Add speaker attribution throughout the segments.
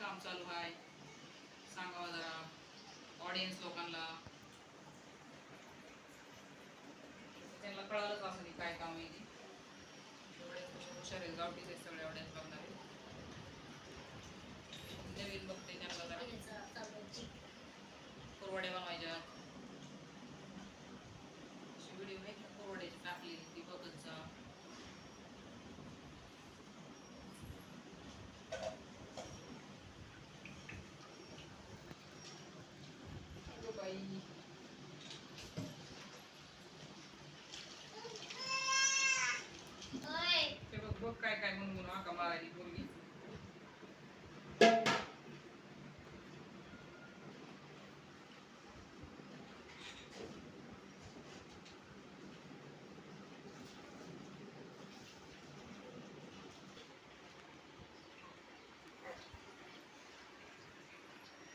Speaker 1: काम चालू आहे. सांगावा जरा ऑडियन्स लोकांना. त्यांना कळालंच असं की काय काम आहे हुशार आहेत. गावठीच सगळे ऑडियन्स बघणारे नवीन बघते त्यांना जरा. कुरवड्या बनवायच्या व्हिडिओ आहेत ना कुरवड्याची टाकली ती बघतचा अगं बाई ते बघ काय काय म्हणून म्हणून आका मारायची पोरगी?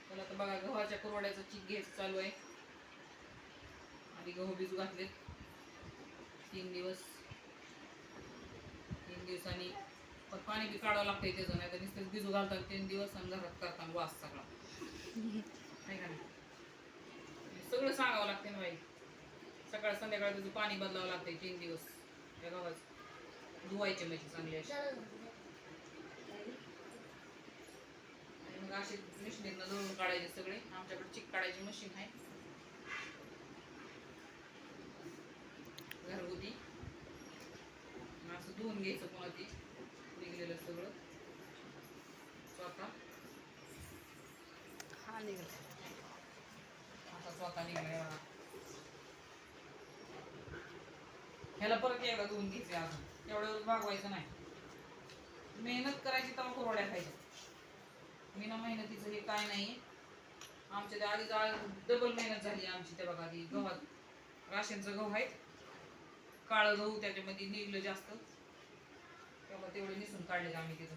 Speaker 1: मला तर बघा गव्हाच्या कुरवड्याचा चीक घेस चालू आहे. आधी गहू भिजू घातलेत. तीन दिवस. तीन दिवसांनी. पण पाणी बी काढावं लागतंय त्याचं नाही तर नुसतं बिजू घालतात. तीन दिवस आणि घरात करताना वास सगळा. नाही का नाही? सगळं सांगावं लागते ना बाई. सकाळ संध्याकाळ त्याचं पाणी बदलावं लागतंय तीन दिवस. त्या गव्हाचं धुवायचे म्हणजे चांगले मग असे मशीन दळून काढायचे सगळे. आमच्याकडे चिक काढायची मशीन आहे घरगुती मग असं धुवून घ्यायचं ती निघलेलं सगळं. स्वतः
Speaker 2: हा निघाला.
Speaker 1: आता स्वतः निघालाय बघा. ह्याला परत एकदा धुवून घ्यायचे अजून. एवढं भागवायचं नाही. मेहनत करायची तेव्हा कुरवड्या खायच्या. बिना मेहनतीचं हे काय नाही. आमच्या त्या आधीच डबल मेहनत झाली आमची त्या बघा ती गव्हात. राशनचं गहू आहे काळं गहू त्याच्यामध्ये निघलं जास्त. तेव्हा तेवढे निसून काढले आम्ही तिथं?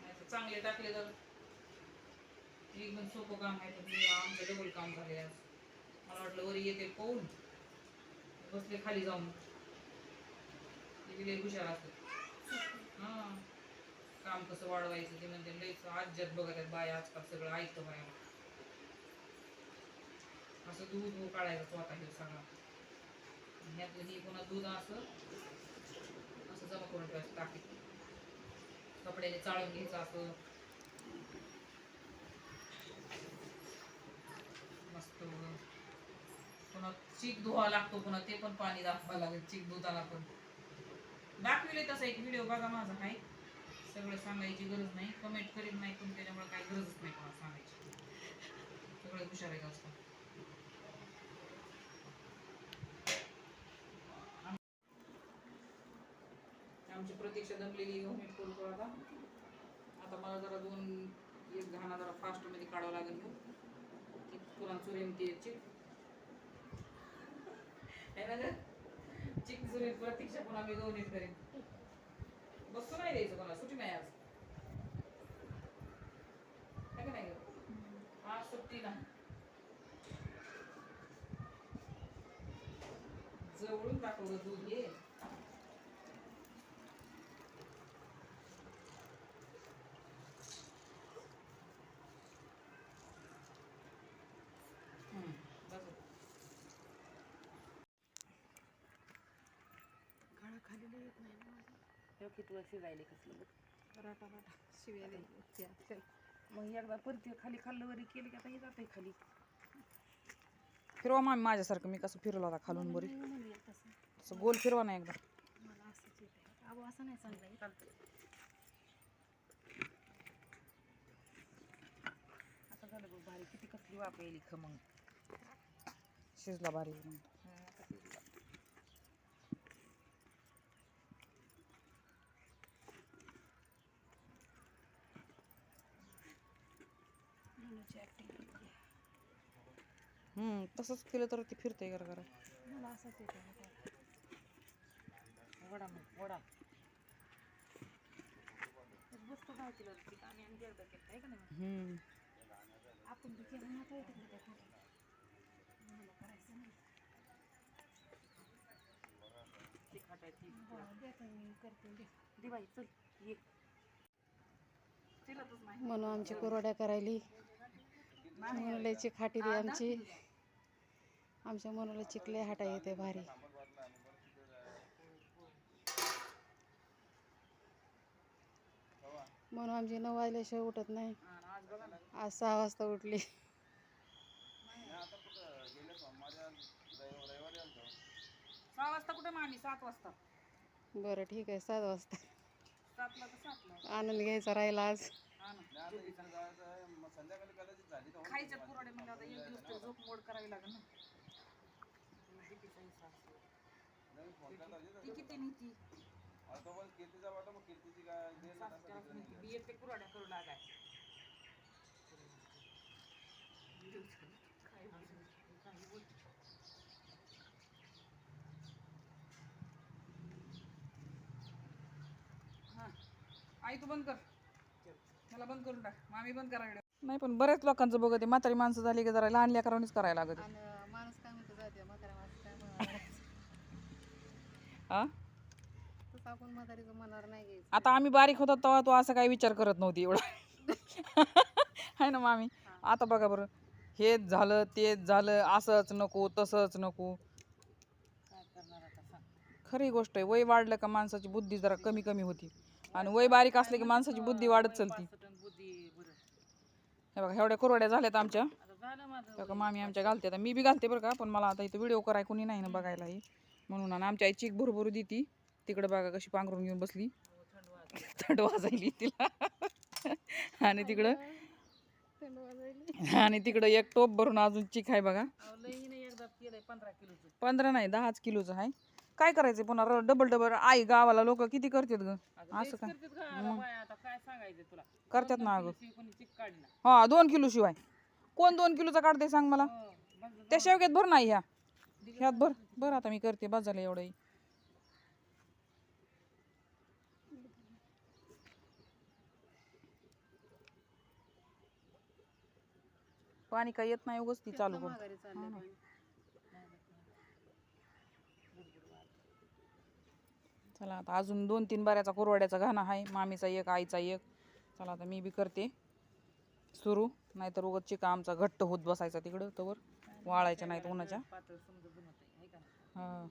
Speaker 1: नाहीतर चांगले टाकले तर. एकदम सोपं काम आहे पण आमचं डबल काम झाले आज. मला वाटलं वरी येते पाहून. बसले खाली जाऊन. लय हुशार असत हा. काम कसं वाढवायचं ते म्हणजे लयच आज्यात बघत आहेत बाया आजकाल सगळं ऐकतं बाया. असं दूध काढायचं स्वतः हे सगळं ह्यातलं ही कोणा दूध असं असं जमा करून ठेवायचं टाकी कपड्याने चाळून घ्यायचं असं मस्त. पुन्हा चीक धुवा लागतो पुन्हा ते पण पाणी दाखवा लागेल. चीक धुताना पण. दाखविले तसा एक व्हिडिओ बघा माझा आहे सगळं सांगायची गरज नाही. कमेंट करीत नाही पण त्याच्यामुळे काही गरजच नाही कोणाला सांगायची. सगळे हुशार आहेत असतात आमची प्रतीक्षा दमलेली गहू मीठ करू आता. आता मला जरा दोन एक घाणा जरा फास्टमध्ये काढावं लागेल मग. ती पुन्हा चुरेन ती चिक ना गं? चिक चुरेन प्रतीक्षा पुन्हा मी दोन नीट करेन. बसतो नाही द्यायचं कोणाला सुट्टी नाही आज. है का नाही आज सुट्टी नाही जवळून दाखवलं दूध हे हम्म, बस.
Speaker 2: काळा खालीला येत नाही ना माझं.
Speaker 3: तेव्हा किती वर्ष जायले कसलं बघ.
Speaker 2: राटा.
Speaker 3: मग एकदा परत खाली खाल्लं वरी केली की आता हे जाते खाली.
Speaker 1: फिरवा मामी माझ्यासारखं मी कसं फिरवला होता खालून बरी
Speaker 2: तसं
Speaker 1: असं. गोल फिरवा ना एकदा.
Speaker 2: असं नाही चांगलं
Speaker 3: आता झालं बघ भारी किती कसली वाप येईल खमंग.
Speaker 1: शिजला भारी
Speaker 3: हं, आता शिजला.
Speaker 2: म्हणूनची ॲक्टिंग केली
Speaker 1: हम्म तसंच केलं तर ते फिरतंय करा करा
Speaker 2: मला असंच येत आहे
Speaker 3: वडा मग वडा. बसतो काय केलं पीठ आम्ही आणि एकदा केलं आहे का नाही?
Speaker 1: हम्म.
Speaker 2: आपण बी केलं ना काय तिकडे काय मला करायचं नाही.
Speaker 3: तिखट आहे ती
Speaker 2: बरं, देते मी करते दे.
Speaker 3: दिवाळी चल ये. चिरतच नाही
Speaker 2: म्हणून आमची कुरवड्या करायली. मनूला चिक हाटी ती आमची. आमच्या मनूला चिकले हाटा येते भारी. म्हणून आमची नऊ वाजल्याशिवाय उठत नाही.
Speaker 3: आज
Speaker 2: सहा वाजता उठली.
Speaker 3: सहा वाजता कुठे मामी सात वाजता.
Speaker 2: बरं ठीक आहे. सात वाजता. आनंद घ्यायचा राहिला आज.
Speaker 3: खायच्या पुरवड्या म्हणजे आता एक दिवस तरी झोप मोड करावी लागेल ना. कितीचा. ती किती नीती एक ते पुरवड्या करू लागाय. काही बोल.
Speaker 1: हा. आई तू बंद कर. मला बंद करून टाक. मामी बंद करा नाही पण बऱ्याच लोकांचं बघते. म्हातारी माणसं झाली की जरा लहान लेकरांनीच करायला लागत.
Speaker 2: आणि माणूस काय म्हणतो जाते म्हातारा माणूस काय म्हणणार
Speaker 1: हा
Speaker 2: तसं आपण म्हातारीचं म्हणणार नाही घ्यायचं.
Speaker 1: आता आम्ही बारीक होतो तेव्हा तू असं काही विचार करत नव्हती एवढा. आहे ना मामी? आता बघा बरं. हेच झालं तेच झालं असंच नको तसंच नको.
Speaker 3: काय करणार आता सांग.
Speaker 1: खरी गोष्ट आहे वय वाढलं का माणसाची बुद्धी जरा कमी कमी होती. आणि वय बारीक असले की माणसाची बुद्धी वाढत चलती
Speaker 3: पाच टन बुद्धी बरं
Speaker 1: हे बघा एवढ्या कुरवड्या झाल्यात आमच्या. बघा मामी आमच्या घालते आता. मी बी घालते बरं का पण मला आता इथं व्हिडिओ कराय कोणी नाही ना बघायलाही. म्हणून आणि आमची आई चीक भरभरू देती. तिकडे बघा कशी पांघरून घेऊन बसली.
Speaker 3: थंड
Speaker 1: वाजायली तिला. आणि तिकडं आणि तिकडं एक टोप भरून अजून चिक आहे बघा.
Speaker 3: पंधरा
Speaker 1: नाही दहाच किलोचं आहे. काय करायचं पुन्हा? डबल डबल आई गावाला लोक किती करतात ग? असं काय
Speaker 3: करतात गं, अरे बाया, आता काय सांगायचं तुला?
Speaker 1: करतात ना अगं. हा दोन किलो शिवाय कोण दोन किलोचा काढते सांग मला?
Speaker 3: हो.
Speaker 1: त्या शेवग्यात भर नाही ह्या. ह्यात भर. भर आता मी करते बस झालं एवढंही पाणी काय येत नाही उगच ती चालू कर
Speaker 2: माघारी चाललंय पण
Speaker 1: चला आता अजून दोन तीन बऱ्याचा कुरवाड्याचा घाणा आहे. मामीचा एक आईचा एक. चला आता मी बी करते सुरू. नाहीतर उगत चिका आमचा घट्ट होत बसायचा तिकडं तवर. वाळायच्या नाहीत उन्हाच्या. हा.